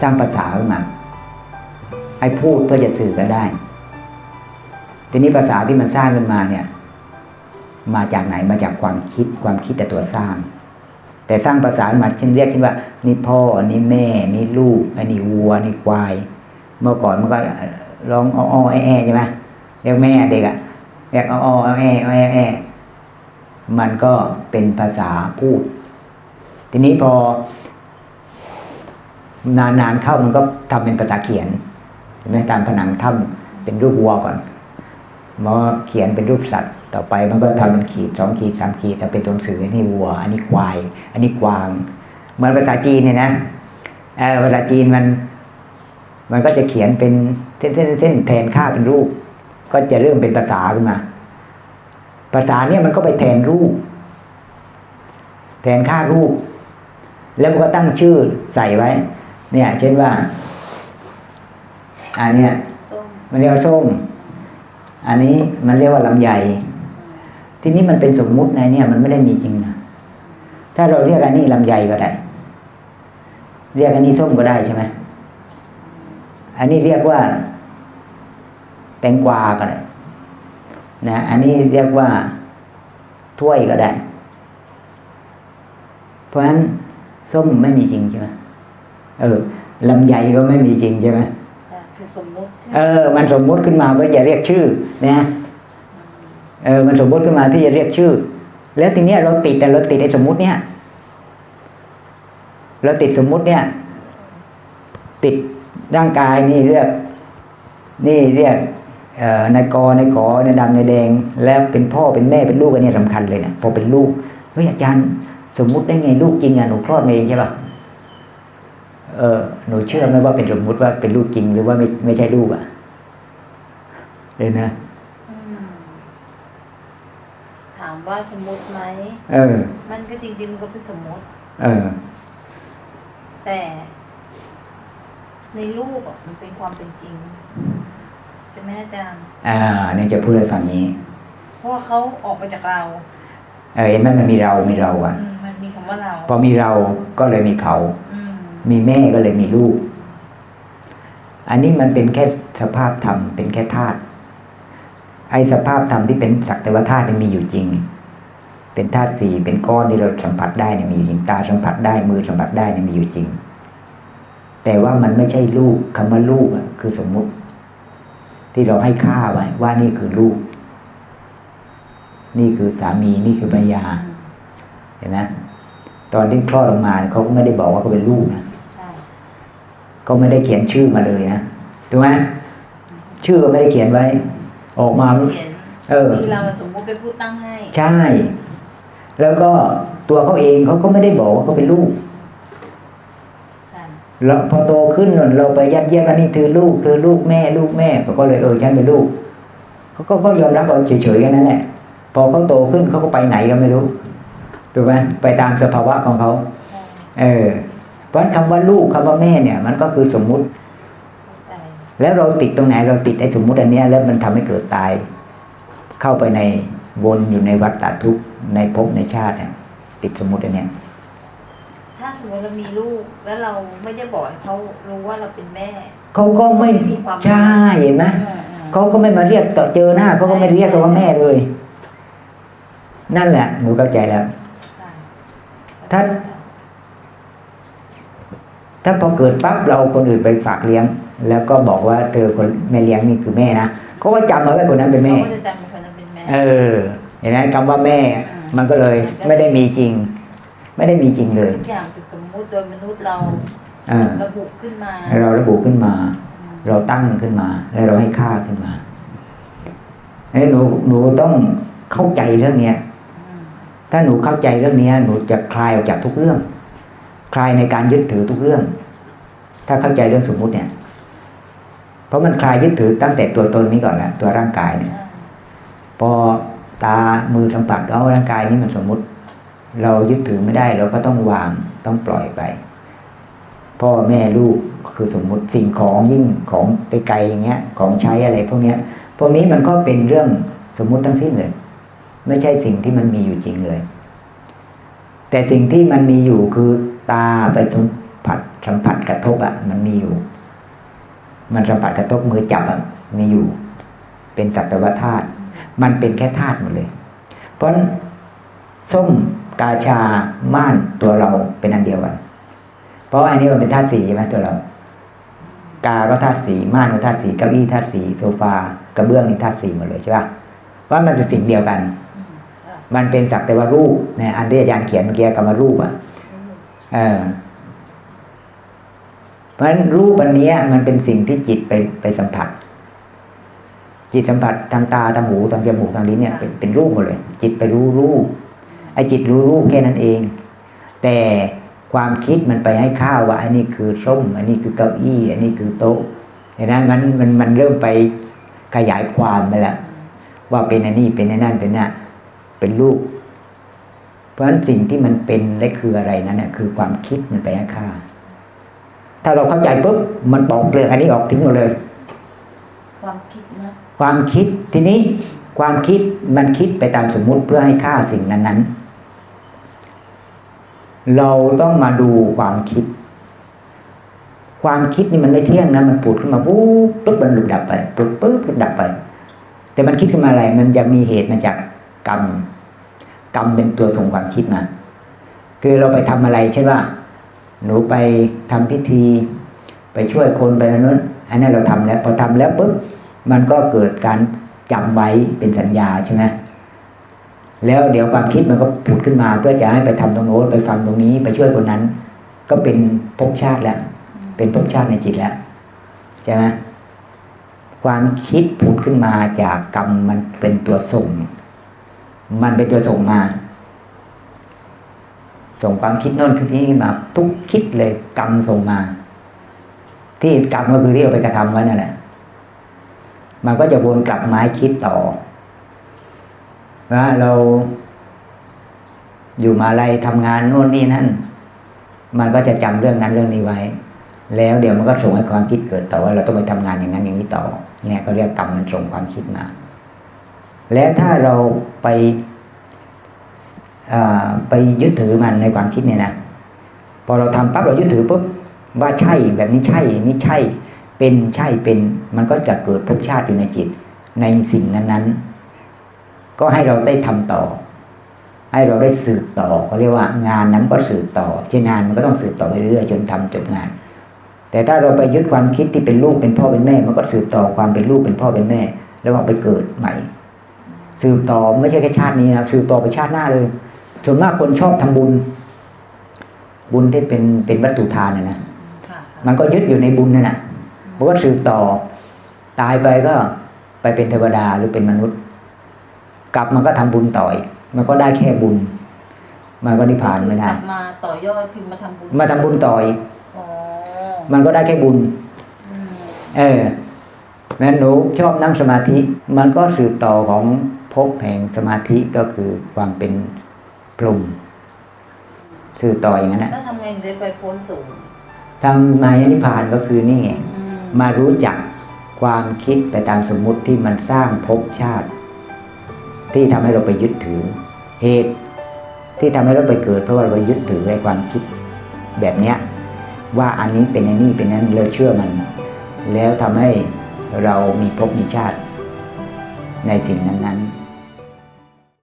สร้างภาษาขึ้นมาให้พูดเพื่อจะสื่อกันได้ ทีนี้ภาษาที่มันสร้างขึ้นมาเนี่ย มาจากไหนมาจากความคิดความคิดแต่ตัวสร้าง แต่สร้างภาษามาเช่นเรียกขึ้นว่า นี่พ่อนี่แม่ นี่ลูกอันนี้วัวนี่ควาย เมื่อก่อนมันก็ร้องอ้อๆแอใช่ไหมเรียกแม่เด็กอะเรียกอ้อๆแอะๆแอมันก็เป็นภาษาพูด ทีนี้พอ นานๆเข้ามันก็ทำเป็นภาษาเขียนเห็นไหมตามผนังถ้ำเป็นรูปวัวก่อนมาเขียนเป็นรูปสัตว์ ต่อไปมันก็ทำเป็นขีดสองขีดสามขีดแล้วเป็นตัวหนังสืออันนี้วัว อันนี้ควาย อันนี้กวางเหมือนภาษาจีนเนี่ยนะเออภาษาจีนมัน มันก็จะเขียนเป็นเส้นเส้นเส้นแทนค่าเป็นรูป ก็จะเริ่มเป็นภาษาขึ้นมา ภาษาเนี่ยมันก็ไปแทนรูป แทนค่ารูป แล้วมันก็ตั้งชื่อใส่ไว้ เนี่ย เช่นว่า อันเนี้ยส้มมันเรียกว่าส้ม อันนี้มันเรียกว่าลำไยทีนี้มันเป็นสมมุตินะเนี่ย มันไม่ได้มีจริงนะถ้าเราเรียกอันนี้ลำไยก็ได้ เรียกอันนี้ส้มก็ได้ใช่ไหมอันนี้เรียกว่าแตงกวาก็ได้นะอันนี้เรียกว่าถ้วยก็ได้ เพราะฉะนั้นส้มไม่มีจริงใช่ไหม เออลำไยก็ไม่มีจริงใช่ไหมแต่คือสมมุติเออ มันสมมุติขึ้นมาเพื่อจะเรียกชื่อนะเออมันสมมุติขึ้นมาที่จะเรียกชื่อ แล้วทีเนี้ยเราติดแต่เราติดไอ้สมมุติเนี่ยเราติดสมมุติเนี่ย ติดร่างกายนี่เรียก นี่เรียกเอ่อนายกนายขอนายดำนายแดง แล้วเป็นพ่อเป็นแม่เป็นลูกอันเนี้ยสำคัญเลยนะพอเป็นลูกเฮ้ยอาจารย์สมมุติได้ไงลูกจริงอะหนูคลอดมาเองใช่ปะ เออหนูเชื่อไหมว่าเป็นสมมุติว่าเป็นลูกจริงหรือว่าไม่ไม่ใช่ลูกอะเลยนะอืมถามว่าสมมุติไหมเออ มันก็จริงๆมันก็เป็นสมมุติ เออ แต่ ในรูปอะมันเป็นความเป็นจริงใช่ไหมอาจารย์อ่าเนี่ยจะพูดให้ฟังนี้ เพราะว่าเขาออกมาจากเรา เออเห็นไหมมันมีเรา มีเราอะอืมมันมีคำว่าเรา พอมีเราก็เลยมีเขาอื มีแม่ก็เลยมีลูก อันนี้มันเป็นแค่สภาพธรรมเป็นแค่ธาตุไอสภาพธรรมที่เป็นสักแต่ว่าธาตุเนี่ยมีอยู่จริง เป็นธาตุสี่เป็นก้อนที่เราสัมผัสได้เนี่ยมีอยู่จริงตาสัมผัสได้มือสัมผัสได้เนี่ยมีอยู่จริง แต่ว่ามันไม่ใช่ลูกคำว่าลูกอะคือสมมุติ ที่เราให้ค่าไว้ว่านี่คือลูก นี่คือสามีนี่คือภรรยาเห็นไหมตอนที่คลอดออกมาเขาก็ไม่ได้บอกว่าเขาเป็นลูกนะ ก็ไม่ได้เขียนชื่อมาเลยนะถูกไหมชื่อก็ไม่ได้เขียนไว้ ออกมาเขียนเออมีเราสมมุติเป็นผู้ตั้งให้ใช่ แล้วก็ตัวเขาเองเขาก็ไม่ได้บอกว่าเขาเป็นลูกใช่แล้วพอโตขึ้นนนเราไปยัดเยียดว่านี่เธอลูกเธอลูกแม่ลูกแม่เขาก็เลยเออฉันเป็นลูกเขาก็ก็ยอมรับเอาเฉยๆกันนั่นแหละพอเขาโตขึ้นเขาก็ไปไหนก็ไม่รู้ถูกไหมไปตามสภาวะของเขาใช่เออ เพราะฉะนั้นคำว่าลูกคำว่าแม่เนี่ย มันก็คือสมมุติเข้าใจแล้วเราติดตรงไหนเราติดไอ้สมมุติอันเนี้ยแล้วมันทำให้เกิดตาย เข้าไปในวนอยู่ในวัฏฏะทุกข์ในภพในชาติเนี่ยติดสมมุติอันเนี้ยถ้าสมมติเรามีลูกแล้วเราไม่ได้บอกให้เขารู้ว่าเราเป็นแม่เขาก็ไม่ไม่มีความใช่เห็นไหมอืมอืมเขาก็ไม่มาเรียกต่อเจอหน้าเขาก็ไม่เรียกเราว่าแม่เลย นั่นแหละหนูเข้าใจแล้วใช่ถ้า ถ้าพอเกิดปั๊บเราเอาคนอื่นไปฝากเลี้ยง แล้วก็บอกว่าเธอคนแม่เลี้ยงนี่คือแม่นะเขาก็จำเอาไว้คนนั้นเป็นแม่เขาก็จะจำคนนั้นเป็นแม่เออเห็นไหมคำว่าแม่มันก็เลยไม่ได้มีจริง ไม่ได้มีจริงเลยทุกอย่างเป็นสมมุติโดยมนุษย์เราอ่าระบุขึ้นมา เราระบุขึ้นมาอืมเราตั้งขึ้นมา แล้วเราให้ค่าขึ้นมาเอ้ยหนูหนูต้องเข้าใจเรื่องเนี้ยอืมถ้าหนูเข้าใจเรื่องเนี้ยหนูจะคลายออกจากทุกเรื่อง คลายในการยึดถือทุกเรื่อง ถ้าเข้าใจเรื่องสมมุติเนี่ย เพราะมันคลายยึดถือตั้งแต่ตัวตนนี้ก่อนแหละตัวร่างกายเนี่ย พอตามือสัมผัสเอาร่างกายนี้มันสมมุติ เรายึดถือไม่ได้เราก็ต้องวางต้องปล่อยไป พ่อแม่ลูกคือสมมุติสิ่งของยิ่งของไกลๆอย่างเงี้ย ของใช้อะไรพวกเนี้ยพวกนี้มันก็เป็นเรื่องสมมุติทั้งสิ้นเลย ไม่ใช่สิ่งที่มันมีอยู่จริงเลย แต่สิ่งที่มันมีอยู่คือตาไปสม ผัสสัมผัสกระทบอะ มันมีอยู่ มันสัมผัสกระทบมือจับอะมีอยู่ เป็นสัตวธาตุมันเป็นแค่ธาตุหมดเลย เพราะส้มกาชาม่านตัวเราเป็นอันเดียวกัน เพราะอันนี้มันเป็นธาตุสีใช่ไหมตัวเรา กาก็ธาตุสีม่านก็ธาตุสีเก้าอี้ธาตุสีโซฟากระเบื้องนี่ธาตุสีหมดเลยใช่ปะว่ามันเป็นสิ่งเดียวกัน มันเป็นสักแต่ว่ารูปเนี่ยอันที่อาจารย์เขียนเมื่อกี้คำว่ารูปอะเออ เพราะฉะนั้นรูปอันนี้มันเป็นสิ่งที่จิตไปไปสัมผัส จิตสัมผัสทางตาทางหูทางจมูกทางลิ้นเนี่ยเป็นเป็นรูปหมดเลย จิตไปรู้รูปไอ้จิตรู้รูปแค่นั้นเอง แต่ความคิดมันไปให้ข้าวว่า อันนี้คือส้มอันนี้คือเก้าอี้ อันนี้คือโต๊ะเห็นไหมมันมันมันเริ่มไปขยายความไปแล้วว่าเป็นอันนี้เป็นอันนั้นเป็นน่ะเป็นรูปเพราะฉะนั้นสิ่งที่มันเป็นและคืออะไรนั้นเนี่ยคือความคิดมันไปให้ค่า ถ้าเราเข้าใจปุ๊บมันปอกเปลือกอันนี้ออกทิ้งหมดเลย ความคิดนะความคิดทีนี้ความคิดมันคิดไปตามสมมุติเพื่อให้ค่าสิ่งนั้นๆ เราต้องมาดูความคิด ความคิดนี่มันไม่เที่ยงนะมันปุดขึ้นมาปุ๊บปุ๊บมันหลุดดับไปปุ๊บปุ๊บหลุดดับไป แต่มันคิดขึ้นมาอะไรมันจะมีเหตุมาจากกรรมกรรมเป็นตัวส่งความคิดมา คือเราไปทำอะไรใช่ป่ะ หนูไปทำพิธี ไปช่วยคนไปนั้นอันนั้นเราทำแล้ว พอทำแล้วปุ๊บมันก็เกิดการจำไว้เป็นสัญญาใช่ไหมแล้วเดี๋ยวความคิดมันก็ผุดขึ้นมา เพื่อจะให้ไปทำตรงโน้นไปฟังตรงนี้ไปช่วยคนนั้น ก็เป็นภพชาติแล้ว เป็นภพชาติในจิตแล้วใช่ไหมความคิดผุดขึ้นมาจากกรรมมันเป็นตัวส่ง มันเป็นตัวส่งมา ส่งความคิดโน่นคิดนี้มาทุกคิดเลยกรรมส่งมา ที่กรรมก็คือที่เราไปกระทำไว้นั่นแหละ มันก็จะวนกลับมาคิดต่อว่าเราอยู่มาอะไรทำงานโน่นนี่นั่น มันก็จะจำเรื่องนั้นเรื่องนี้ไว้ แล้วเดี๋ยวมันก็ส่งให้ความคิดเกิดต่อว่าเราต้องไปทำงานอย่างนั้นอย่างนี้ต่อ เนี่ยก็เรียกกรรมมันส่งความคิดมา แล้วถ้าเราไป ไปยึดถือมันในความคิดเนี่ยนะพอเราทำปั๊บเรายึดถือปุ๊บว่าใช่แบบนี้ใช่นี่ใช่เป็นใช่เป็นมันก็จะเกิดภพชาติอยู่ในจิต ในสิ่งนั้นๆ ก็ให้เราได้ทำต่อ ให้เราได้สืบต่อเขาเรียกว่างานนั้นก็สืบต่อที่งานมันก็ต้องสืบต่อไปเรื่อยๆจนทำจบงาน แต่ถ้าเราไปยึดความคิดที่เป็นลูกเป็นพ่อเป็นแม่ มันก็สืบต่อความเป็นลูกเป็นพ่อเป็นแม่ แล้วก็ไปเกิดใหม่ สืบต่อไม่ใช่แค่ชาตินี้นะสืบต่อไปชาติหน้าเลย ส่วนมากคนชอบทำบุญ บุญที่เป็นเป็นวัตถุทานนะนะค่ะมันก็ยึดอยู่ในบุญนั่นแหละมันก็สืบต่อ ตายไปก็ไปเป็นเทวดาหรือเป็นมนุษย์ กลับมันก็ทำบุญต่อย มันก็ได้แค่บุญ มันก็นิพพานไม่ได้กลับมาต่อยอดคือมาทำบุญมาทำบุญต่อยอ๋อมันก็ได้แค่บุญอืมเออแม้หนูชอบนั่งสมาธิ มันก็สืบต่อของภพแห่งสมาธิก็คือความเป็น พรหมสืบต่ออย่างนั้นนะแล้วทำไงถึงได้ไปพ้นสูงทำมายนิพพานก็คือนี่ไงอืมมารู้จักความคิดไปตามสมมุติที่มันสร้างภพชาติ ที่ทำให้เราไปยึดถือ เหตุที่ทำให้เราไปเกิดเพราะว่าเรายึดถือไอ้ความคิดแบบเนี้ยว่าอันนี้เป็นอันนี้เป็นนั้นเลยเชื่อมัน แล้วทำให้เรามีภพมีชาติในสิ่งนั้นๆ